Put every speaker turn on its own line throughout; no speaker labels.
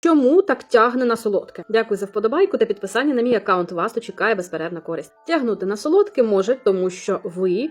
Чому так тягне на солодке? Дякую за вподобайку та підписання на мій аккаунт. Вас то чекає безперервна користь. Тягнути на солодке може, тому що ви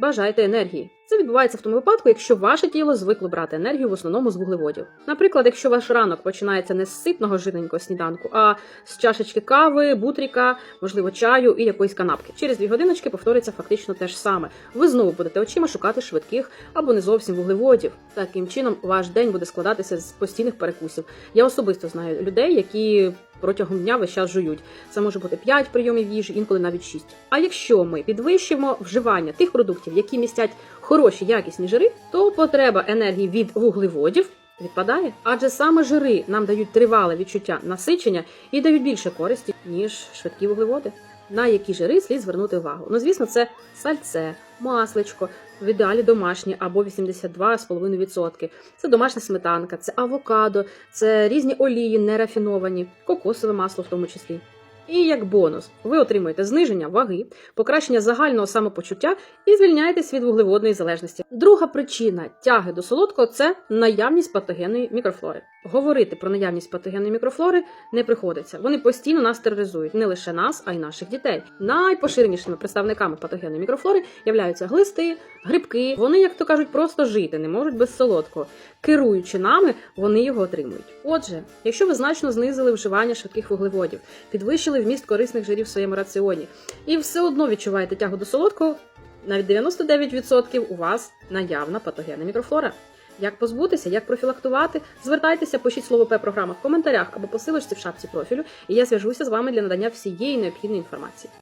бажаєте енергії. Це відбувається в тому випадку, якщо ваше тіло звикло брати енергію в основному з вуглеводів. Наприклад, якщо ваш ранок починається не з ситного жирненького сніданку, а з чашечки кави, бутріка, можливо, чаю і якоїсь канапки. Через дві годиночки повториться фактично те ж саме. Ви знову будете очима шукати швидких або не зовсім вуглеводів. Таким чином, ваш день буде складатися з постійних перекусів. Я особисто знаю людей, які протягом дня весь час жують. Це може бути 5 прийомів їжі, інколи навіть 6. А якщо ми підвищимо вживання тих продуктів, які містять хороші якісні жири, то потреба енергії від вуглеводів відпадає. Адже саме жири нам дають тривале відчуття насичення і дають більше користі, ніж швидкі вуглеводи. На які жири слід звернути увагу? Ну, звісно, це сальце, масличко, в ідеалі домашнє або 82,5%. Це домашня сметанка, це авокадо, це різні олії нерафіновані, кокосове масло в тому числі. І як бонус, ви отримуєте зниження ваги, покращення загального самопочуття і звільняєтесь від вуглеводної залежності. Друга причина тяги до солодкого це наявність патогенної мікрофлори. Говорити про наявність патогенної мікрофлори не приходиться. Вони постійно нас тероризують, не лише нас, а й наших дітей. Найпоширенішими представниками патогенної мікрофлори являються глисти, грибки. Вони, як то кажуть, просто жити не можуть без солодкого. Керуючи нами, вони його отримують. Отже, якщо ви значно знизили вживання швидких вуглеводів, підвищили вміст корисних жирів в своєму раціоні, і все одно відчуваєте тягу до солодкого, навіть 99% у вас наявна патогенна мікрофлора. Як позбутися, як профілактувати? Звертайтеся, пишіть слово П програма в коментарях або посилочці в шапці профілю, і я зв'яжуся з вами для надання всієї необхідної інформації.